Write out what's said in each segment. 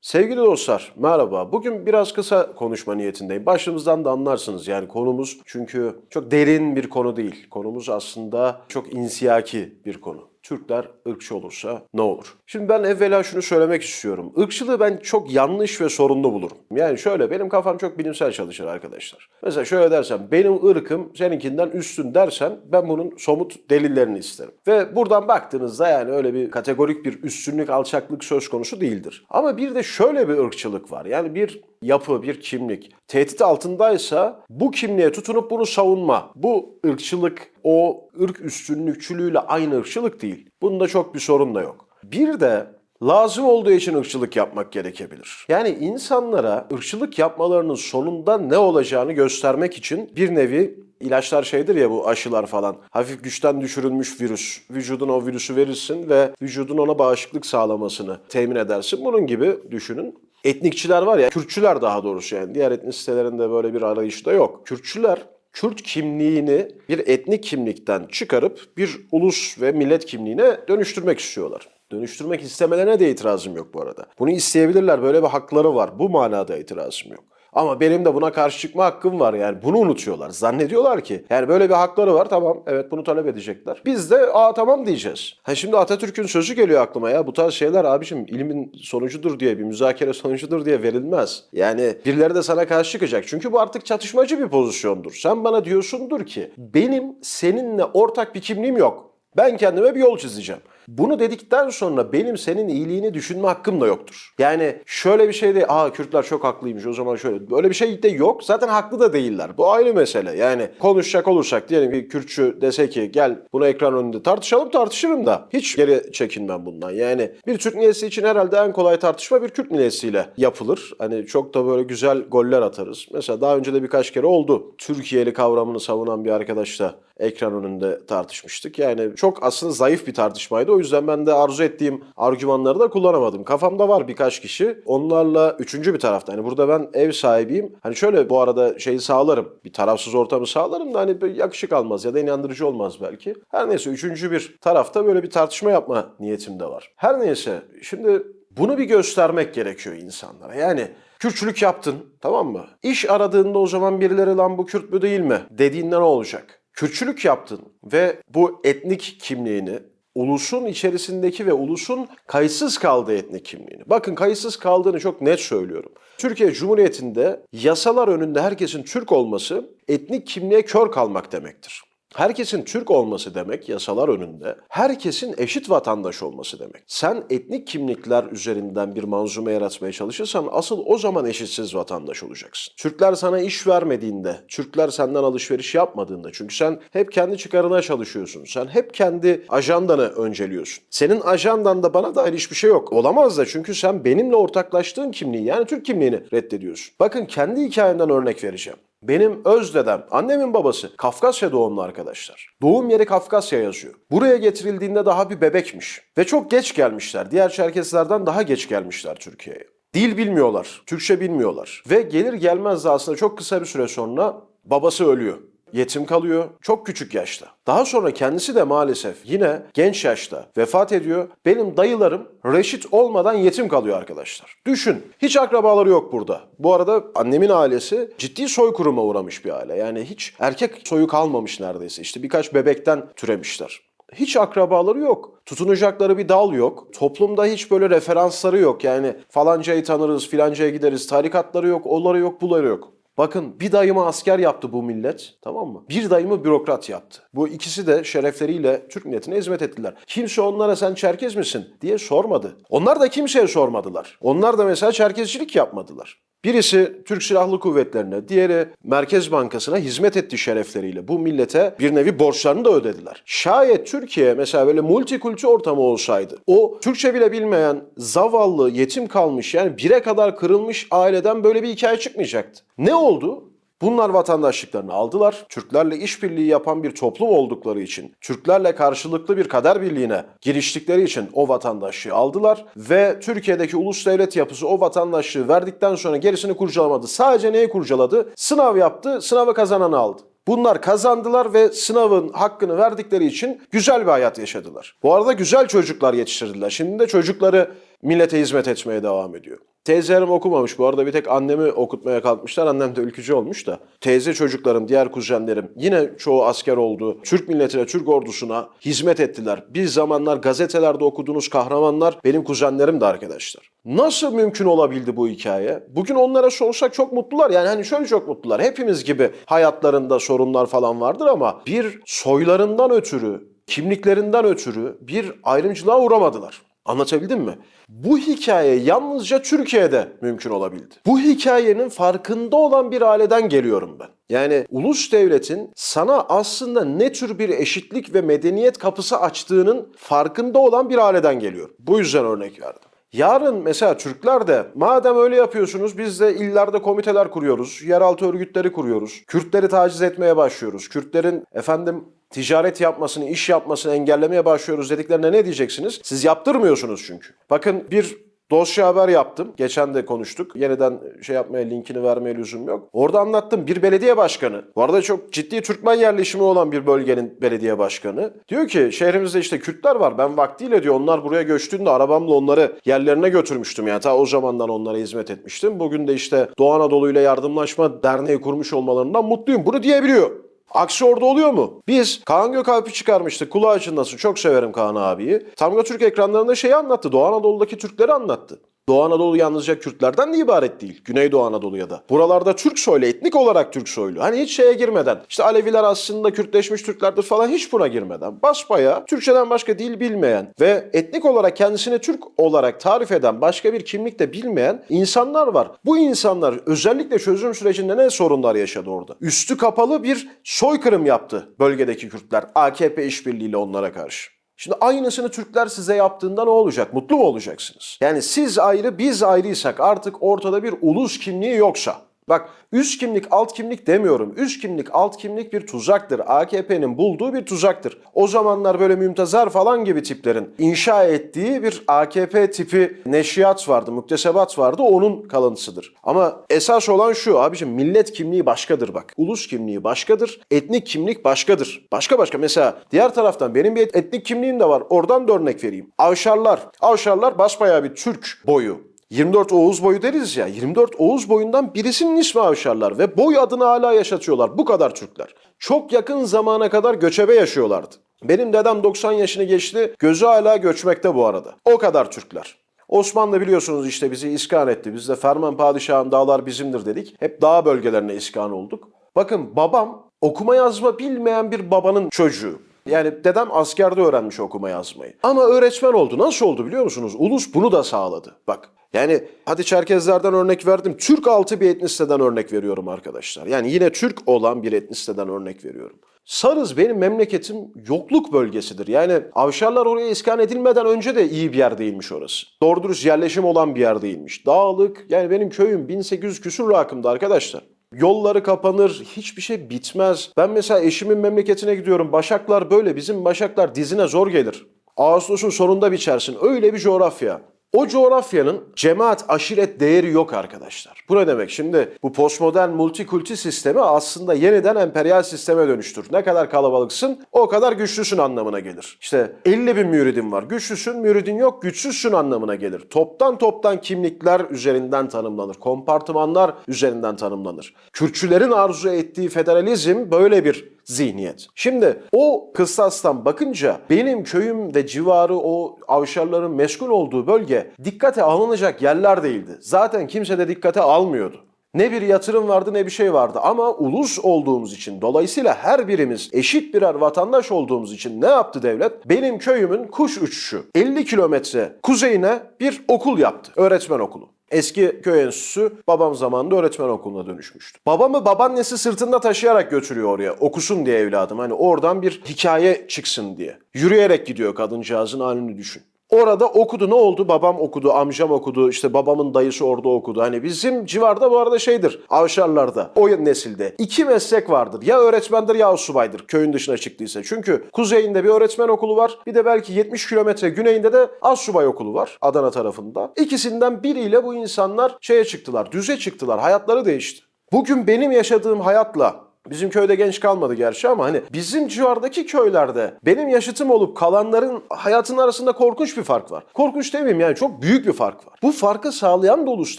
Sevgili dostlar, merhaba. Bugün biraz kısa konuşma niyetindeyim. Başımızdan da anlarsınız yani konumuz çünkü çok derin bir konu değil. Konumuz aslında çok insiyaki bir konu. Türkler ırkçı olursa ne olur? Şimdi ben evvela şunu söylemek istiyorum. Irkçılığı ben çok yanlış ve sorunlu bulurum. Yani şöyle benim kafam çok bilimsel çalışır arkadaşlar. Mesela şöyle dersem benim ırkım seninkinden üstün dersen ben bunun somut delillerini isterim. Ve buradan baktığınızda yani öyle bir kategorik bir üstünlük alçaklık söz konusu değildir. Ama bir de şöyle bir ırkçılık var. Yani bir yapı, bir kimlik tehdit altındaysa bu kimliğe tutunup bunu savunma. Bu ırkçılık o ırk üstünlükçülüğüyle aynı ırkçılık değil. Bunda çok bir sorun da yok. Bir de lazım olduğu için ırkçılık yapmak gerekebilir. Yani insanlara ırkçılık yapmalarının sonunda ne olacağını göstermek için bir nevi ilaçlar şeydir ya bu aşılar falan. Hafif güçten düşürülmüş virüs. Vücudun o virüsü verirsin ve vücudun ona bağışıklık sağlamasını temin edersin. Bunun gibi düşünün. Etnikçiler var ya, Kürtçüler daha doğrusu yani diğer etnisitelerinde böyle bir arayış da yok. Kürtçüler Kürt kimliğini bir etnik kimlikten çıkarıp bir ulus ve millet kimliğine dönüştürmek istiyorlar. Dönüştürmek istemelerine de itirazım yok bu arada. Bunu isteyebilirler, böyle bir hakları var. Bu manada itirazım yok. Ama benim de buna karşı çıkma hakkım var yani bunu unutuyorlar. Zannediyorlar ki yani böyle bir hakları var tamam evet bunu talep edecekler. Biz de aa tamam diyeceğiz. Ha şimdi Atatürk'ün sözü geliyor aklıma ya bu tarz şeyler abicim ilimin sonucudur diye bir müzakere sonucudur diye verilmez. Yani birileri de sana karşı çıkacak. Çünkü bu artık çatışmacı bir pozisyondur. Sen bana diyorsundur ki benim seninle ortak bir kimliğim yok. Ben kendime bir yol çizeceğim. Bunu dedikten sonra benim senin iyiliğini düşünme hakkım da yoktur. Yani şöyle bir şey de aa Kürtler çok haklıymış o zaman şöyle. Böyle bir şey de yok. Zaten haklı da değiller. Bu ayrı mesele. Yani konuşacak olursak diyelim ki Kürtçü dese ki gel bunu ekran önünde tartışalım tartışırım da. Hiç geri çekinmem bundan. Yani bir Türk milleti için herhalde en kolay tartışma bir Kürt milletiyle yapılır. Hani çok da böyle güzel goller atarız. Mesela daha önce de birkaç kere oldu. Türkiye'li kavramını savunan bir arkadaşla ekran önünde tartışmıştık. Yani çok aslında zayıf bir tartışmaydı. O yüzden ben de arzu ettiğim argümanları da kullanamadım. Kafamda var birkaç kişi. Onlarla üçüncü bir tarafta. Hani burada ben ev sahibiyim. Hani şöyle bu arada şeyi sağlarım. Bir tarafsız ortamı sağlarım da hani yakışık almaz ya da inandırıcı olmaz belki. Her neyse üçüncü bir tarafta böyle bir tartışma yapma niyetim de var. Her neyse şimdi bunu bir göstermek gerekiyor insanlara. Yani Kürtçülük yaptın tamam mı? İş aradığında o zaman birileri lan bu Kürt mü değil mi dediğinde ne olacak? Kürtçülük yaptın ve bu etnik kimliğini ulusun içerisindeki ve ulusun kayıtsız kaldığı etnik kimliğini. Bakın kayıtsız kaldığını çok net söylüyorum. Türkiye Cumhuriyeti'nde yasalar önünde herkesin Türk olması etnik kimliğe kör kalmak demektir. Herkesin Türk olması demek yasalar önünde, herkesin eşit vatandaş olması demek. Sen etnik kimlikler üzerinden bir manzume yaratmaya çalışırsan asıl o zaman eşitsiz vatandaş olacaksın. Türkler sana iş vermediğinde, Türkler senden alışveriş yapmadığında çünkü sen hep kendi çıkarına çalışıyorsun. Sen hep kendi ajandanı önceliyorsun. Senin ajandanda bana dair hiçbir şey yok. Olamaz da çünkü sen benimle ortaklaştığın kimliği yani Türk kimliğini reddediyorsun. Bakın kendi hikayemden örnek vereceğim. Benim öz dedem, annemin babası Kafkasya doğumlu arkadaşlar. Doğum yeri Kafkasya yazıyor. Buraya getirildiğinde daha bir bebekmiş. Ve çok geç gelmişler. Diğer Çerkeslerden daha geç gelmişler Türkiye'ye. Dil bilmiyorlar, Türkçe bilmiyorlar. Ve gelir gelmez de aslında çok kısa bir süre sonra babası ölüyor. Yetim kalıyor çok küçük yaşta. Daha sonra kendisi de maalesef yine genç yaşta vefat ediyor. Benim dayılarım reşit olmadan yetim kalıyor arkadaşlar. Düşün hiç akrabaları yok burada. Bu arada annemin ailesi ciddi soykırıma uğramış bir aile. Yani hiç erkek soyu kalmamış neredeyse. İşte birkaç bebekten türemişler. Hiç akrabaları yok. Tutunacakları bir dal yok. Toplumda hiç böyle referansları yok. Yani falancayı tanırız, filancaya gideriz. Tarikatları yok, onları yok, buları yok. Bakın bir dayımı asker yaptı bu millet tamam mı? Bir dayımı bürokrat yaptı. Bu ikisi de şerefleriyle Türk milletine hizmet ettiler. Kimse onlara sen Çerkez misin diye sormadı. Onlar da kimseye sormadılar. Onlar da mesela Çerkezcilik yapmadılar. Birisi Türk Silahlı Kuvvetlerine, diğeri Merkez Bankası'na hizmet etti şerefleriyle. Bu millete bir nevi borçlarını da ödediler. Şayet Türkiye mesela böyle multikulti ortamı olsaydı, o Türkçe bile bilmeyen zavallı, yetim kalmış yani bire kadar kırılmış aileden böyle bir hikaye çıkmayacaktı. Ne oldu? Bunlar vatandaşlıklarını aldılar. Türklerle işbirliği yapan bir toplum oldukları için, Türklerle karşılıklı bir kader birliğine giriştikleri için o vatandaşlığı aldılar ve Türkiye'deki ulus devlet yapısı o vatandaşlığı verdikten sonra gerisini kurcalamadı. Sadece neyi kurcaladı? Sınav yaptı, sınavı kazananı aldı. Bunlar kazandılar ve sınavın hakkını verdikleri için güzel bir hayat yaşadılar. Bu arada güzel çocuklar yetiştirdiler. Şimdi de çocukları millete hizmet etmeye devam ediyor. Teyzelerim okumamış. Bu arada bir tek annemi okutmaya kalkmışlar. Annem de ülkücü olmuş da. Teyze çocuklarım, diğer kuzenlerim yine çoğu asker oldu. Türk milletine, Türk ordusuna hizmet ettiler. Bir zamanlar gazetelerde okuduğunuz kahramanlar benim kuzenlerim de arkadaşlar. Nasıl mümkün olabildi bu hikaye? Bugün onlara sorsak çok mutlular. Yani hani şöyle çok mutlular. Hepimiz gibi hayatlarında sorunlar falan vardır ama bir soylarından ötürü, kimliklerinden ötürü bir ayrımcılığa uğramadılar. Anlatabildim mi? Bu hikaye yalnızca Türkiye'de mümkün olabildi. Bu hikayenin farkında olan bir aileden geliyorum ben. Yani ulus devletin sana aslında ne tür bir eşitlik ve medeniyet kapısı açtığının farkında olan bir aileden geliyorum. Bu yüzden örnek verdim. Yarın mesela Türkler de madem öyle yapıyorsunuz biz de illerde komiteler kuruyoruz, yeraltı örgütleri kuruyoruz, Kürtleri taciz etmeye başlıyoruz, Kürtlerin efendim ticaret yapmasını, iş yapmasını engellemeye başlıyoruz dediklerine ne diyeceksiniz? Siz yaptırmıyorsunuz çünkü. Bakın bir Dosya haber yaptım. Geçen de konuştuk. Yeniden şey yapmaya, linkini vermeye lüzum yok. Orada anlattım. Bir belediye başkanı. Bu arada çok ciddi Türkmen yerleşimi olan bir bölgenin belediye başkanı. Diyor ki şehrimizde işte Kürtler var. Ben vaktiyle diyor onlar buraya göçtüğünde arabamla onları yerlerine götürmüştüm. Yani ta o zamandan onlara hizmet etmiştim. Bugün de işte Doğu Anadolu ile Yardımlaşma Derneği kurmuş olmalarından mutluyum. Bunu diyebiliyor. Aksi orada oluyor mu? Biz Kaan Gökalp'i çıkarmıştık. Kulağı açındasın. Çok severim Kaan abiyi. Tamga Türk ekranlarında şeyi anlattı. Doğu Anadolu'daki Türkleri anlattı. Doğu Anadolu yalnızca Kürtlerden de ibaret değil. Güneydoğu Anadolu'ya da. Buralarda Türk soylu, etnik olarak Türk soylu. Hani hiç şeye girmeden, işte Aleviler aslında Kürtleşmiş Türklerdir falan hiç buna girmeden. Basbaya Türkçeden başka dil bilmeyen ve etnik olarak kendisini Türk olarak tarif eden başka bir kimlik de bilmeyen insanlar var. Bu insanlar özellikle çözüm sürecinde ne sorunlar yaşadı orada? Üstü kapalı bir soykırım yaptı bölgedeki Kürtler AKP işbirliğiyle onlara karşı. Şimdi aynısını Türkler size yaptığında ne olacak? Mutlu mu olacaksınız? Yani siz ayrı biz ayrıysak artık ortada bir ulus kimliği yoksa. Bak üst kimlik alt kimlik demiyorum. Üst kimlik alt kimlik bir tuzaktır. AKP'nin bulduğu bir tuzaktır. O zamanlar böyle mümtezar falan gibi tiplerin inşa ettiği bir AKP tipi neşriyat vardı, müktesebat vardı. Onun kalıntısıdır. Ama esas olan şu abicim millet kimliği başkadır bak. Ulus kimliği başkadır. Etnik kimlik başkadır. Başka başka. Mesela diğer taraftan benim bir etnik kimliğim de var. Oradan da örnek vereyim. Avşarlar. Avşarlar basbayağı bir Türk boyu. 24 Oğuz boyu deriz ya. 24 Oğuz boyundan birisinin ismi Avşarlar ve boy adını hala yaşatıyorlar. Bu kadar Türkler. Çok yakın zamana kadar göçebe yaşıyorlardı. Benim dedem 90 yaşını geçti. Gözü hala göçmekte bu arada. O kadar Türkler. Osmanlı biliyorsunuz işte bizi iskan etti. Biz de Ferman Padişah'ın dağlar bizimdir dedik. Hep dağ bölgelerine iskan olduk. Bakın babam okuma yazma bilmeyen bir babanın çocuğu. Yani dedem askerde öğrenmiş okuma yazmayı. Ama öğretmen oldu. Nasıl oldu biliyor musunuz? Ulus bunu da sağladı. Bak yani hadi Çerkezlerden örnek verdim. Türk altı bir etnisiteden örnek veriyorum arkadaşlar. Yani yine Türk olan bir etnisiteden örnek veriyorum. Sarız benim memleketim yokluk bölgesidir. Yani Avşarlar oraya iskan edilmeden önce de iyi bir yer değilmiş orası. Doğru dürüst yerleşim olan bir yer değilmiş. Dağlık yani benim köyüm 1800 küsur rakımda arkadaşlar. Yolları kapanır, hiçbir şey bitmez. Ben mesela eşimin memleketine gidiyorum. Başaklar böyle. Bizim başaklar dizine zor gelir. Ağustos'un sonunda biçersin. Öyle bir coğrafya. O coğrafyanın cemaat, aşiret değeri yok arkadaşlar. Bu ne demek? Şimdi bu postmodern multikulti sistemi aslında yeniden emperyal sisteme dönüştür. Ne kadar kalabalıksın o kadar güçlüsün anlamına gelir. İşte 50 bin müridin var. Güçlüsün, müridin yok, güçsüzsün anlamına gelir. Toptan toptan kimlikler üzerinden tanımlanır. Kompartımanlar üzerinden tanımlanır. Kürtçülerin arzu ettiği federalizm böyle bir zihniyet. Şimdi o kıstastan bakınca benim köyüm ve civarı o avşarların meskun olduğu bölge dikkate alınacak yerler değildi. Zaten kimse de dikkate almıyordu. Ne bir yatırım vardı ne bir şey vardı ama ulus olduğumuz için dolayısıyla her birimiz eşit birer vatandaş olduğumuz için ne yaptı devlet? Benim köyümün kuş uçuşu 50 kilometre kuzeyine bir okul yaptı. Öğretmen okulu. Eski köy enstitüsü babam zamanında öğretmen okuluna dönüşmüştü. Babamı babaannesi sırtında taşıyarak götürüyor oraya. Okusun diye evladım. Hani oradan bir hikaye çıksın diye. Yürüyerek gidiyor kadıncağızın halini düşün. Orada okudu ne oldu? Babam okudu, amcam okudu, işte babamın dayısı orada okudu. Hani bizim civarda bu arada şeydir, avşarlarda, o nesilde. iki meslek vardır. Ya öğretmendir ya subaydır köyün dışına çıktıysa. Çünkü kuzeyinde bir öğretmen okulu var. Bir de belki 70 kilometre güneyinde de assubay okulu var Adana tarafında. İkisinden biriyle bu insanlar şeye çıktılar, düze çıktılar. Hayatları değişti. Bugün benim yaşadığım hayatla Bizim köyde genç kalmadı gerçi ama hani bizim civardaki köylerde benim yaşıtım olup kalanların hayatının arasında korkunç bir fark var. Korkunç demeyeyim yani çok büyük bir fark var. Bu farkı sağlayan da ulus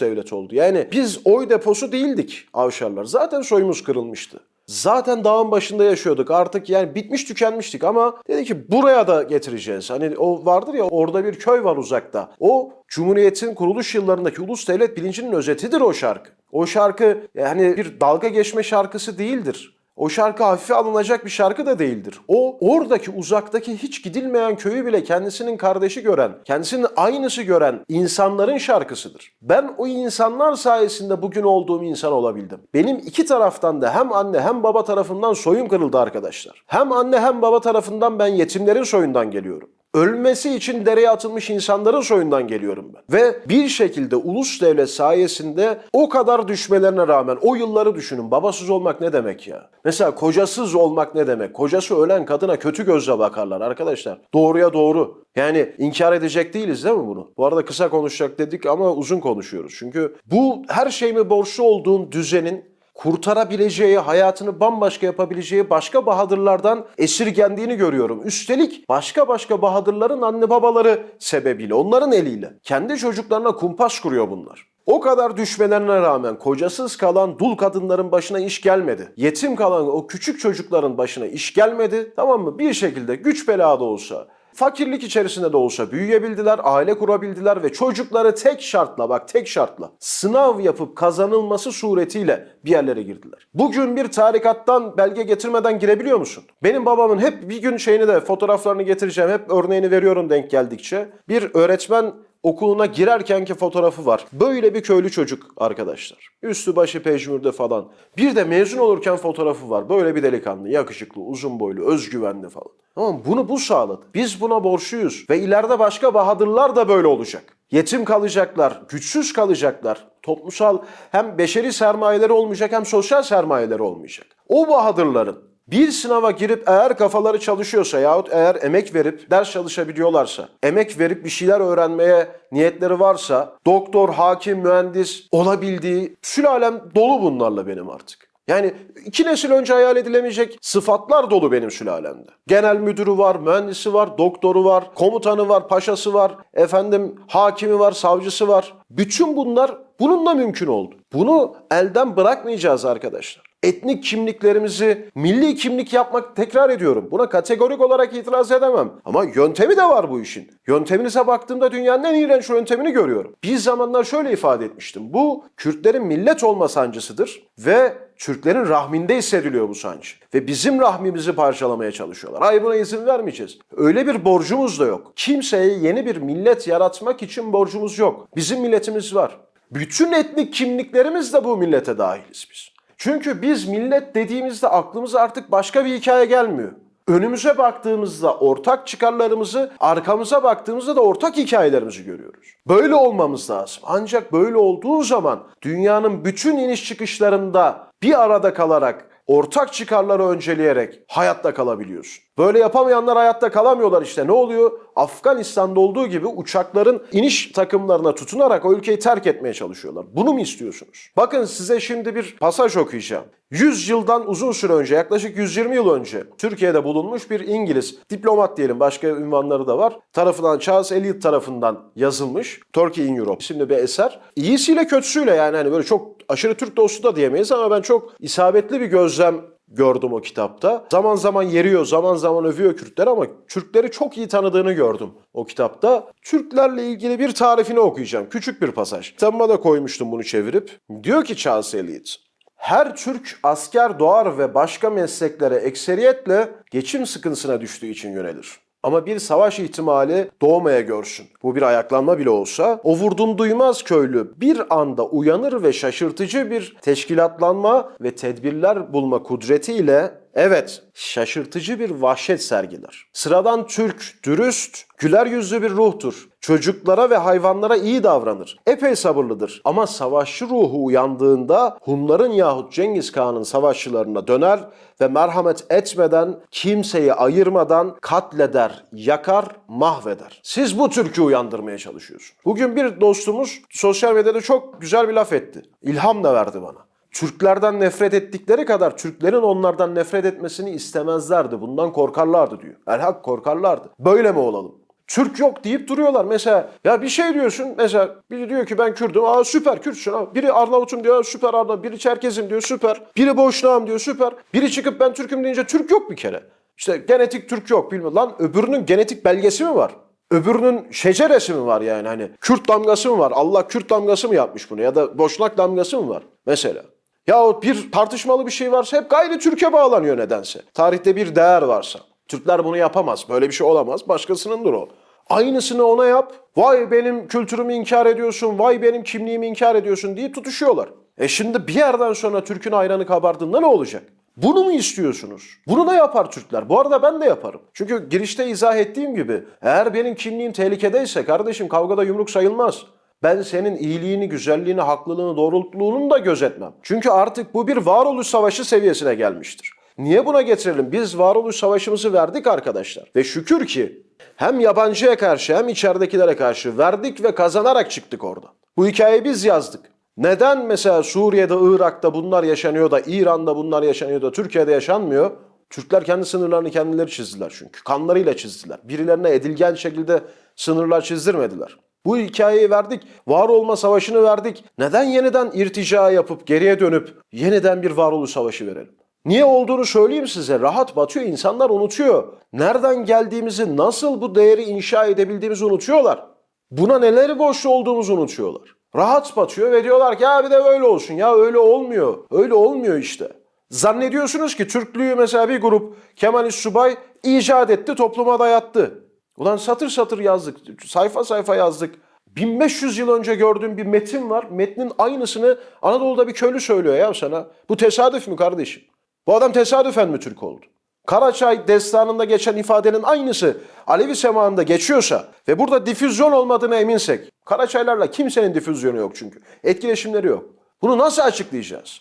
devlet oldu. Yani biz oy deposu değildik avşarlar. Zaten soyumuz kırılmıştı. Zaten dağın başında yaşıyorduk. Artık yani bitmiş tükenmiştik ama dedi ki buraya da getireceğiz. Hani o vardır ya orada bir köy var uzakta. O Cumhuriyet'in kuruluş yıllarındaki ulus devlet bilincinin özetidir o şarkı. O şarkı yani bir dalga geçme şarkısı değildir. O şarkı hafife alınacak bir şarkı da değildir. O oradaki uzaktaki hiç gidilmeyen köyü bile kendisinin kardeşi gören, kendisinin aynısı gören insanların şarkısıdır. Ben o insanlar sayesinde bugün olduğum insan olabildim. Benim iki taraftan da hem anne hem baba tarafından soyum kırıldı arkadaşlar. Hem anne hem baba tarafından ben yetimlerin soyundan geliyorum. Ölmesi için dereye atılmış insanların soyundan geliyorum ben. Ve bir şekilde ulus devlet sayesinde o kadar düşmelerine rağmen o yılları düşünün. Babasız olmak ne demek ya? Mesela kocasız olmak ne demek? Kocası ölen kadına kötü gözle bakarlar arkadaşlar. Doğruya doğru. Yani inkar edecek değiliz değil mi bunu? Bu arada kısa konuşacak dedik ama uzun konuşuyoruz. Çünkü bu her şeyime borçlu olduğum düzenin kurtarabileceği, hayatını bambaşka yapabileceği başka bahadırlardan esirgendiğini görüyorum. Üstelik başka başka bahadırların anne babaları sebebiyle, onların eliyle. Kendi çocuklarına kumpas kuruyor bunlar. O kadar düşmelerine rağmen kocasız kalan dul kadınların başına iş gelmedi. Yetim kalan o küçük çocukların başına iş gelmedi. Tamam mı? Bir şekilde güç belada olsa, Fakirlik içerisinde de olsa büyüyebildiler, aile kurabildiler ve çocukları tek şartla bak tek şartla sınav yapıp kazanılması suretiyle bir yerlere girdiler. Bugün bir tarikattan belge getirmeden girebiliyor musun? Benim babamın hep bir gün şeyini de fotoğraflarını getireceğim. Hep örneğini veriyorum denk geldikçe. Bir öğretmen okuluna girerkenki fotoğrafı var. Böyle bir köylü çocuk arkadaşlar. Üstü başı pejmürde falan. Bir de mezun olurken fotoğrafı var. Böyle bir delikanlı, yakışıklı, uzun boylu, özgüvenli falan. Ama bunu bu sağladı. Biz buna borçluyuz. Ve ileride başka bahadırlar da böyle olacak. Yetim kalacaklar, güçsüz kalacaklar. Toplumsal hem beşeri sermayeleri olmayacak hem sosyal sermayeleri olmayacak. O bahadırların bir sınava girip eğer kafaları çalışıyorsa yahut eğer emek verip ders çalışabiliyorlarsa, emek verip bir şeyler öğrenmeye niyetleri varsa, doktor, hakim, mühendis olabildiği sülalem dolu bunlarla benim artık. Yani iki nesil önce hayal edilemeyecek sıfatlar dolu benim sülalemde. Genel müdürü var, mühendisi var, doktoru var, komutanı var, paşası var, efendim hakimi var, savcısı var. Bütün bunlar bununla mümkün oldu. Bunu elden bırakmayacağız arkadaşlar etnik kimliklerimizi milli kimlik yapmak tekrar ediyorum. Buna kategorik olarak itiraz edemem. Ama yöntemi de var bu işin. Yönteminize baktığımda dünyanın en iğrenç yöntemini görüyorum. Bir zamanlar şöyle ifade etmiştim. Bu Kürtlerin millet olma sancısıdır ve Türklerin rahminde hissediliyor bu sancı. Ve bizim rahmimizi parçalamaya çalışıyorlar. Hayır buna izin vermeyeceğiz. Öyle bir borcumuz da yok. Kimseye yeni bir millet yaratmak için borcumuz yok. Bizim milletimiz var. Bütün etnik kimliklerimiz de bu millete dahiliz biz. Çünkü biz millet dediğimizde aklımıza artık başka bir hikaye gelmiyor. Önümüze baktığımızda ortak çıkarlarımızı, arkamıza baktığımızda da ortak hikayelerimizi görüyoruz. Böyle olmamız lazım. Ancak böyle olduğu zaman dünyanın bütün iniş çıkışlarında bir arada kalarak ortak çıkarları önceleyerek hayatta kalabiliyorsun. Böyle yapamayanlar hayatta kalamıyorlar işte. Ne oluyor? Afganistan'da olduğu gibi uçakların iniş takımlarına tutunarak o ülkeyi terk etmeye çalışıyorlar. Bunu mu istiyorsunuz? Bakın size şimdi bir pasaj okuyacağım. 100 yıldan uzun süre önce, yaklaşık 120 yıl önce Türkiye'de bulunmuş bir İngiliz diplomat diyelim, başka ünvanları da var. Tarafından Charles Eliot tarafından yazılmış Turkey in Europe isimli bir eser. İyisiyle kötüsüyle yani hani böyle çok aşırı Türk dostu da diyemeyiz ama ben çok isabetli bir gözlem gördüm o kitapta. Zaman zaman yeriyor, zaman zaman övüyor Kürtler ama Türkleri çok iyi tanıdığını gördüm o kitapta. Türklerle ilgili bir tarifini okuyacağım. Küçük bir pasaj. Kitabıma da koymuştum bunu çevirip. Diyor ki Charles Eliot, her Türk asker doğar ve başka mesleklere ekseriyetle geçim sıkıntısına düştüğü için yönelir. Ama bir savaş ihtimali doğmaya görsün. Bu bir ayaklanma bile olsa o vurdum duymaz köylü bir anda uyanır ve şaşırtıcı bir teşkilatlanma ve tedbirler bulma kudretiyle Evet, şaşırtıcı bir vahşet sergiler. Sıradan Türk, dürüst, güler yüzlü bir ruhtur. Çocuklara ve hayvanlara iyi davranır. Epey sabırlıdır. Ama savaşçı ruhu uyandığında Hunların yahut Cengiz Kağan'ın savaşçılarına döner ve merhamet etmeden, kimseyi ayırmadan katleder, yakar, mahveder. Siz bu Türk'ü uyandırmaya çalışıyorsunuz. Bugün bir dostumuz sosyal medyada çok güzel bir laf etti. İlham da verdi bana. Türklerden nefret ettikleri kadar Türklerin onlardan nefret etmesini istemezlerdi. Bundan korkarlardı diyor. Erhak korkarlardı. Böyle mi olalım? Türk yok deyip duruyorlar. Mesela ya bir şey diyorsun. Mesela biri diyor ki ben Kürdüm. Aa süper Kürtsün. Aa, biri Arnavutum diyor. Süper Arnavut. Biri Çerkezim diyor. Süper. Biri Boşnağım diyor. Süper. Biri çıkıp ben Türk'üm deyince Türk yok bir kere. İşte genetik Türk yok bilmem. Lan öbürünün genetik belgesi mi var? Öbürünün şeceresi mi var yani hani Kürt damgası mı var? Allah Kürt damgası mı yapmış bunu ya da Boşnak damgası mı var mesela? Ya bir tartışmalı bir şey varsa hep gayri Türkiye bağlanıyor nedense. Tarihte bir değer varsa. Türkler bunu yapamaz. Böyle bir şey olamaz. Başkasınındır o. Aynısını ona yap. Vay benim kültürümü inkar ediyorsun. Vay benim kimliğimi inkar ediyorsun diye tutuşuyorlar. E şimdi bir yerden sonra Türk'ün ayranı kabardığında ne olacak? Bunu mu istiyorsunuz? Bunu da yapar Türkler. Bu arada ben de yaparım. Çünkü girişte izah ettiğim gibi eğer benim kimliğim tehlikedeyse kardeşim kavgada yumruk sayılmaz. Ben senin iyiliğini, güzelliğini, haklılığını, doğrultuluğunu da gözetmem. Çünkü artık bu bir varoluş savaşı seviyesine gelmiştir. Niye buna getirelim? Biz varoluş savaşımızı verdik arkadaşlar. Ve şükür ki hem yabancıya karşı hem içeridekilere karşı verdik ve kazanarak çıktık oradan. Bu hikayeyi biz yazdık. Neden mesela Suriye'de, Irak'ta bunlar yaşanıyor da İran'da bunlar yaşanıyor da Türkiye'de yaşanmıyor? Türkler kendi sınırlarını kendileri çizdiler çünkü. Kanlarıyla çizdiler. Birilerine edilgen şekilde sınırlar çizdirmediler. Bu hikayeyi verdik. Var olma savaşını verdik. Neden yeniden irtica yapıp geriye dönüp yeniden bir varoluş savaşı verelim? Niye olduğunu söyleyeyim size. Rahat batıyor. insanlar unutuyor. Nereden geldiğimizi, nasıl bu değeri inşa edebildiğimizi unutuyorlar. Buna neleri borçlu olduğumuzu unutuyorlar. Rahat batıyor ve diyorlar ki ya bir de öyle olsun. Ya öyle olmuyor. Öyle olmuyor işte. Zannediyorsunuz ki Türklüğü mesela bir grup Kemalist Subay icat etti, topluma dayattı. Ulan satır satır yazdık, sayfa sayfa yazdık. 1500 yıl önce gördüğüm bir metin var. Metnin aynısını Anadolu'da bir köylü söylüyor ya sana. Bu tesadüf mü kardeşim? Bu adam tesadüfen mi Türk oldu? Karaçay destanında geçen ifadenin aynısı Alevi semağında geçiyorsa ve burada difüzyon olmadığına eminsek, Karaçaylarla kimsenin difüzyonu yok çünkü. Etkileşimleri yok. Bunu nasıl açıklayacağız?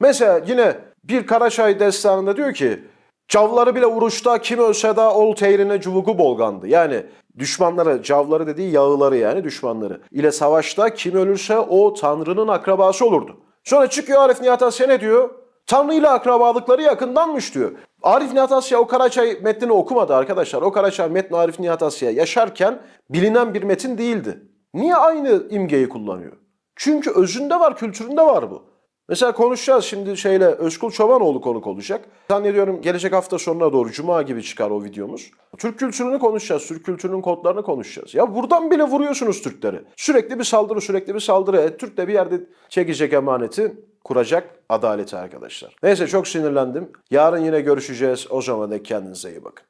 Mesela yine bir Karaçay destanında diyor ki, Cavları bile vuruşta kim ölse de ol teyrine cuvugu bolgandı. Yani düşmanları, cavları dediği yağıları yani düşmanları. ile savaşta kim ölürse o Tanrı'nın akrabası olurdu. Sonra çıkıyor Arif Nihat Asya ne diyor? Tanrı ile akrabalıkları yakındanmış diyor. Arif Nihat Asya o Karaçay metnini okumadı arkadaşlar. O Karaçay metni Arif Nihat Asya yaşarken bilinen bir metin değildi. Niye aynı imgeyi kullanıyor? Çünkü özünde var, kültüründe var bu. Mesela konuşacağız şimdi şeyle Özkul Çobanoğlu konuk olacak. Zannediyorum gelecek hafta sonuna doğru Cuma gibi çıkar o videomuz. Türk kültürünü konuşacağız, Türk kültürünün kodlarını konuşacağız. Ya buradan bile vuruyorsunuz Türkleri. Sürekli bir saldırı, sürekli bir saldırı. E, Türk de bir yerde çekecek emaneti, kuracak adaleti arkadaşlar. Neyse çok sinirlendim. Yarın yine görüşeceğiz. O zaman da kendinize iyi bakın.